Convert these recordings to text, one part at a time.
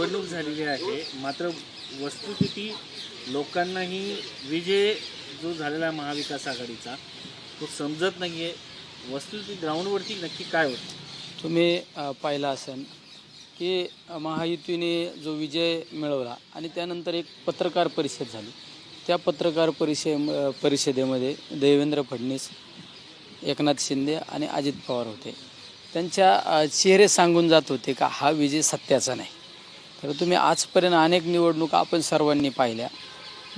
निवडणूक झालेली आहे. मात्र वस्तुस्थिती लोकांनाही विजय जो झालेला आहे महाविकास आघाडीचा तो समजत नाही आहे वस्तुस्थिती ग्राउंडवरती नक्की काय होतं? तुम्ही पाहिला पाहिलं असेल की महायुतीने जो विजय मिळवला आणि त्यानंतर एक पत्रकार परिषद झाली. त्या पत्रकार परिषे परिषदेमध्ये देवेंद्र फडणवीस एकनाथ शिंदे आणि अजित पवार होते. त्यांच्या चेहरे सांगून जात होते का हा विजय सत्याचा नाही. तर तुम्ही आजपर्यंत अनेक निवडणुका आपण सर्वांनी पाहिल्या.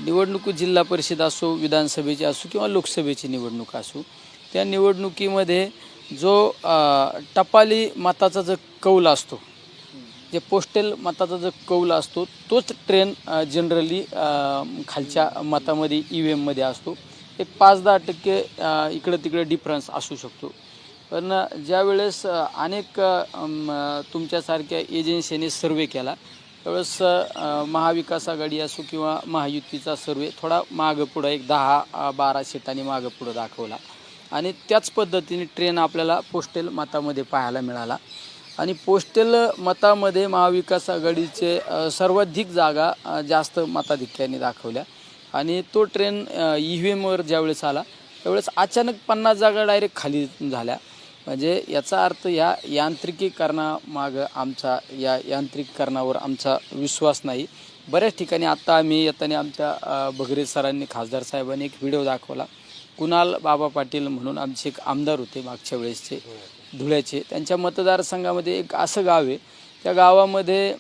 निवडणूक जिल्हा परिषद असो विधानसभेची असो किंवा लोकसभेची निवडणूक असो त्या निवडणुकीमध्ये जो टपाली मताचा जो कौल असतो जे पोस्टल मताचा जो कौल असतो तोच ट्रेन जनरली खालच्या मतामध्ये ई व्ही एममध्ये असतो. एक पाच दहा टक्के इकडं तिकडे डिफरन्स असू शकतो. पण ज्यावेळेस अनेक तुमच्यासारख्या एजन्सीने सर्वे केला त्यावेळेस महाविकास आघाडी असो किंवा महायुतीचा सर्वे थोडा मागं पुढं एक दहा बारा सीटांनी मागं पुढं दाखवला. आणि त्याच पद्धतीने ट्रेन आपल्याला पोस्टेल मतामध्ये पाहायला मिळाला. आणि पोस्टेल मतामध्ये महाविकास आघाडीचे सर्वाधिक जागा जास्त मताधिक्याने दाखवल्या. आणि तो ट्रेन ई व्ही एमवर ज्यावेळेस आला त्यावेळेस अचानक पन्नास जागा डायरेक्ट खाली झाल्या. म्हणजे याचा अर्थ या यांत्रिकीकरणामागं आमचा या यांत्रिकीकरणावर आमचा विश्वास नाही. बऱ्याच ठिकाणी आत्ता आम्ही येताना आमच्या अ, बगरे सरांनी खासदार साहेबांनी एक व्हिडिओ दाखवला. कुणाल बाबा पाटील म्हणून आमचे एक आमदार होते मागच्या वेळेसचे धुळ्याचे. त्यांच्या मतदारसंघामध्ये एक असं गाव आहे त्या गावामध्ये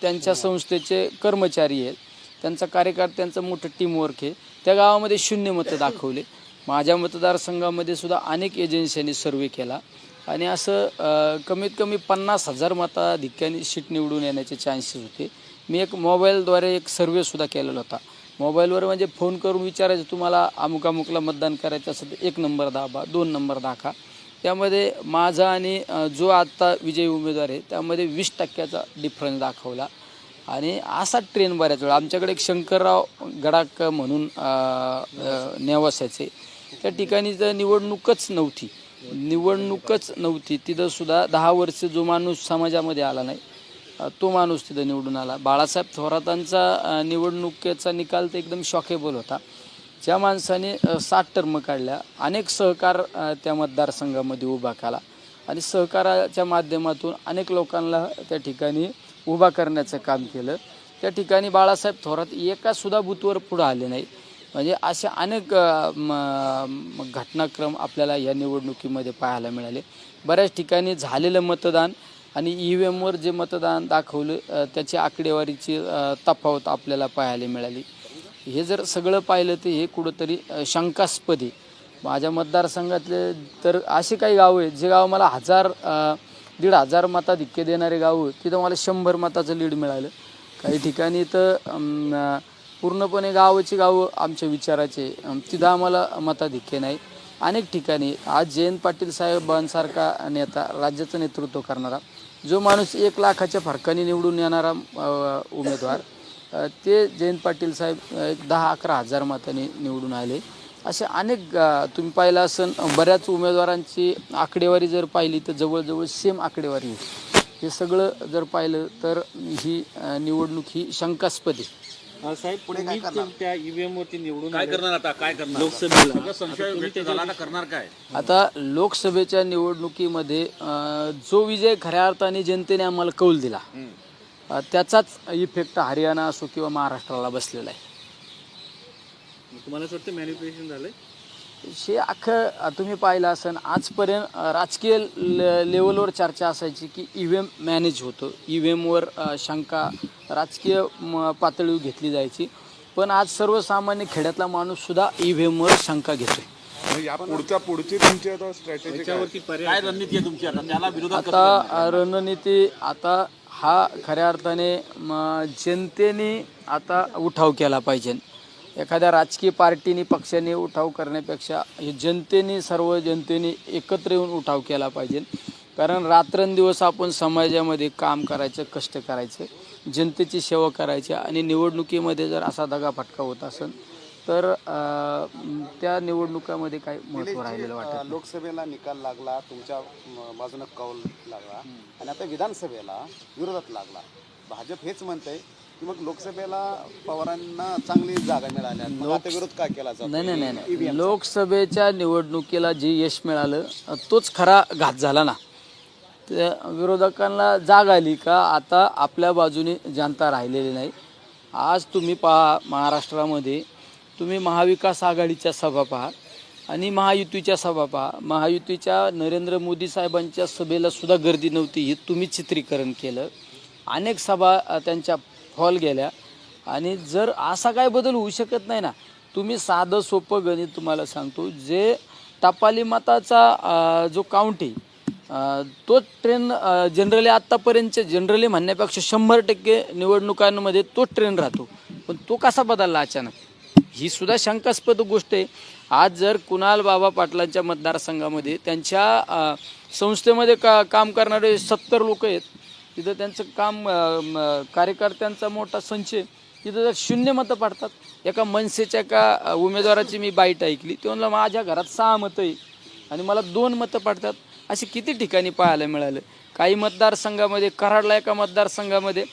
त्यांच्या संस्थेचे कर्मचारी आहेत. त्यांचा कार्यकर्त्यांचं मोठं टीमवर्क आहे. त्या गावामध्ये शून्य मतं दाखवले. माझ्या मतदारसंघामध्ये सुद्धा अनेक एजन्सींनी सर्वे केला. आणि असं कमीत कमी पन्नास हजार मताधिक्याने सीट निवडून येण्याचे चान्सेस होते. मी एक मोबाईलद्वारे एक सर्वेसुद्धा केलेला होता. मोबाईलवर म्हणजे फोन करून विचारायचं तुम्हाला अमुक अमुकला मतदान करायचं असेल तर एक नंबर दाबा दोन नंबर दाखा. त्यामध्ये माझा आणि जो आत्ता विजयी उमेदवार आहे त्यामध्ये वीस टक्क्याचा डिफरन्स दाखवला. आणि असा ट्रेन बऱ्याच वेळा आमच्याकडे एक शंकरराव गडाक म्हणून नेवासाचे त्या ठिकाणी तर निवडणूकच नव्हती. निवडणूकच नव्हती. तिथं सुद्धा दहा वर्ष जो माणूस समाजामध्ये आला नाही तो माणूस तिथं निवडून आला. बाळासाहेब थोरातांचा निवडणुकीचा निकाल तर एकदम शॉकेबल होता. ज्या माणसाने सात टर्म काढल्या अनेक सहकार त्या मतदारसंघामध्ये उभा केला आणि सहकाराच्या माध्यमातून अनेक लोकांना त्या ठिकाणी उभा करण्याचं काम केलं. त्या ठिकाणी बाळासाहेब थोरात एकासुद्धा बूथवर पुढं आले नाही म्हणजे असे अनेक म, घटनाक्रम आपल्याला या निवडणुकीमध्ये पाहायला मिळाले. बऱ्याच ठिकाणी झालेलं मतदान आणि ई व्ही एमवर जे मतदान दाखवलं त्याची आकडेवारीची तफावत आपल्याला पाहायला मिळाली. हे जर सगळं पाहिलं तर हे कुठंतरी शंकास्पद आहे. माझ्या मतदारसंघातले तर असे काही गावं आहेत जे गाव मला हजार दीड हजार मताधिक्य देणारे गाव तिथं मला शंभर मताचं लीड मिळालं. काही ठिकाणी तर पूर्णपणे गावाची गावं आमच्या विचाराचे. तिथं आम्हाला मताधिक्य नाही. अनेक ठिकाणी आज जयंत पाटील साहेबांसारखा नेता राज्याचं नेतृत्व करणारा जो माणूस एक लाखाच्या फरकाने निवडून येणारा उमेदवार ते जयंत पाटील साहेब एक दहा अकरा हजार मताने निवडून आले. असे अनेक तुम्ही पाहिलं असन बऱ्याच उमेदवारांची आकडेवारी जर पाहिली तर जवळजवळ सेम आकडेवारी हे सगळं जर पाहिलं तर ही निवडणूक ही शंकास्पद आहे. साहेब पुढे त्या ई व्ही एमवरती निवडून काय. करणार आता? काय करणार? लोकसभेला. संशय व्यक्त झाला आता करणार काय? आता लोकसभेच्या निवडणुकीमध्ये जो विजय खऱ्या अर्थाने जनतेने आम्हाला कौल दिला त्याचाच इफेक्ट हरियाणा असो किंवा महाराष्ट्राला बसलेला आहे. तुम्हाला असं वाटतं मॅनिप्युलेशन झालंय? हे अख्खं तुम्ही पाहिलं असन आजपर्यंत राजकीय ले लेवलवर चर्चा असायची की ई व्ही एम मॅनेज होतं. ई व्ही एमवर शंका राजकीय म, पातळीवर घेतली जायची. पण आज सर्वसामान्य खेड्यातला माणूससुद्धा ई व्ही एमवर शंका या पुढच्या पुढची तुमची आता स्ट्रॅटेजी त्याच्यावरती पर्याय काय रणनीती आहे तुमची आता? त्याला रणनीती आता हा खऱ्या अर्थाने म, जनतेने आता उठाव केला पाहिजे. एखाद्या राजकीय पार्टीने पक्षाने उठाव करण्यापेक्षा हे जनतेने सर्व जनतेने एकत्र येऊन उठाव केला पाहिजे. कारण रात्रंदिवस आपण समाजामध्ये काम करायचं कष्ट करायचं जनतेची सेवा करायची आणि निवडणुकीमध्ये जर असा दगाफटका होत असेल तर त्या निवडणुकामध्ये काही महत्त्व राहिलेलं वाटत लोकसभेला निकाल लागला तुमच्या बाजूनं कौल लागला आणि आता विधानसभेला विरोधात लागला. भाजप हेच म्हणतंय मग लोकसभेला पवारांना चांगली जागा मिळाल्या मग आता विरोध का केला जातो? नाही नाही नाही नाही. लोकसभेच्या निवडणुकीला जे यश मिळालं तोच खरा घात झाला ना. त्या विरोधकांना जाग आली का आता आपल्या बाजूने जनता राहिलेली नाही. आज तुम्ही पहा महाराष्ट्रामध्ये तुम्ही महाविकास आघाडीच्या सभा पहा आणि महायुतीच्या सभा पहा. महायुतीच्या नरेंद्र मोदी साहेबांच्या सभेला सुद्धा गर्दी नव्हती हे तुम्ही चित्रीकरण केलं. अनेक सभा त्यांच्या फॉल गेल्या आणि जर असा काय बदल होऊ शकत नाही ना तुम्ही साधं सोपं गणित तुम्हाला सांगतो. जे टपाली मताचा जो काउंट आहे तो ट्रेन जनरली आत्तापर्यंतचे जनरली म्हणण्यापेक्षा शंभर टक्के निवडणुकांमध्ये तो ट्रेन राहतो. पण तो कसा बदलला अचानक? ही सुद्धा शंकास्पद गोष्ट आहे. आज जर कुणाल बाबा पाटलांच्या मतदारसंघामध्ये त्यांच्या संस्थेमध्ये का काम करणारे सत्तर लोक आहेत तिथं त्यांचं काम म, कार्यकर्त्यांचा मोठा संच आहे. तिथं जर शून्य मतं पडतात एका मनसेच्या एका उमेदवाराची मी बाईट ऐकली. ते म्हणलं माझ्या घरात सहा मतं आहे आणि मला दोन मतं पडतात. असे किती ठिकाणी पाहायला मिळालं? काही मतदारसंघामध्ये कराडला एका मतदारसंघामध्ये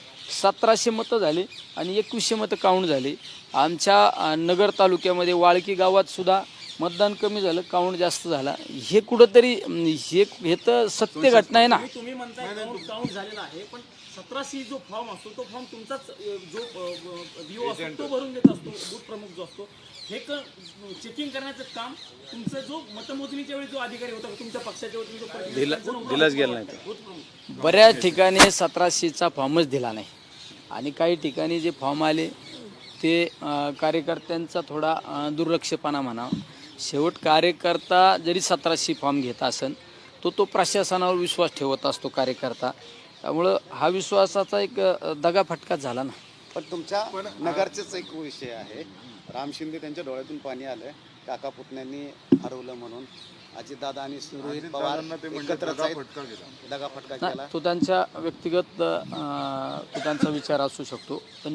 सतराशे मतं झाले आणि एकवीसशे मतं काउंट झाले. आमच्या नगर तालुक्यामध्ये वाळकी गावात सुद्धा मतदान कमी झालं काउंट जास्त झाला. हे कुठंतरी हे हे तर सत्य घटना आहे ना. तुम्ही म्हणताय काउंट झालेला आहे पण सतराशे जो फॉर्म असतो तो फॉर्म तुमचाच जो व्ह्यू असतो तो भरून देत असतो बूथ प्रमुख जो असतो. हे चेकिंग करण्याचं काम तुमचं जो मतमोजणीच्या वेळी जो अधिकारी होता तुमच्या पक्षाच्या वतीने जो प्रतिनिधी- दिलाच गेला नाही. बऱ्याच ठिकाणी सतराशेचा फॉर्मच दिला नाही. आणि काही ठिकाणी जे फॉर्म आले ते कार्यकर्त्यांचा थोडा दुर्लक्षपणा म्हणा शेवट कार्यकर्ता जरी सतराशे फॉर्म घेत असेल तो तो प्रशासनावर विश्वास ठेवत असतो कार्यकर्ता. त्यामुळं हा विश्वासाचा एक अं, दगाफटकाच झाला ना. पण तुमच्या नगरचेच एक विषय आहे. राम शिंदे त्यांच्या डोळ्यातून पाणी आलंय. काका पुतण्यांनी हरवलं म्हणून. अजितदादा आणि रोहित पवार म्हणजे एकत्रच दगा आहेत. फटका गेला. दगा फटका नाही, केला. तो त्यांच्या व्यक्तिगत तो त्यांचा विचार असू शकतो. पण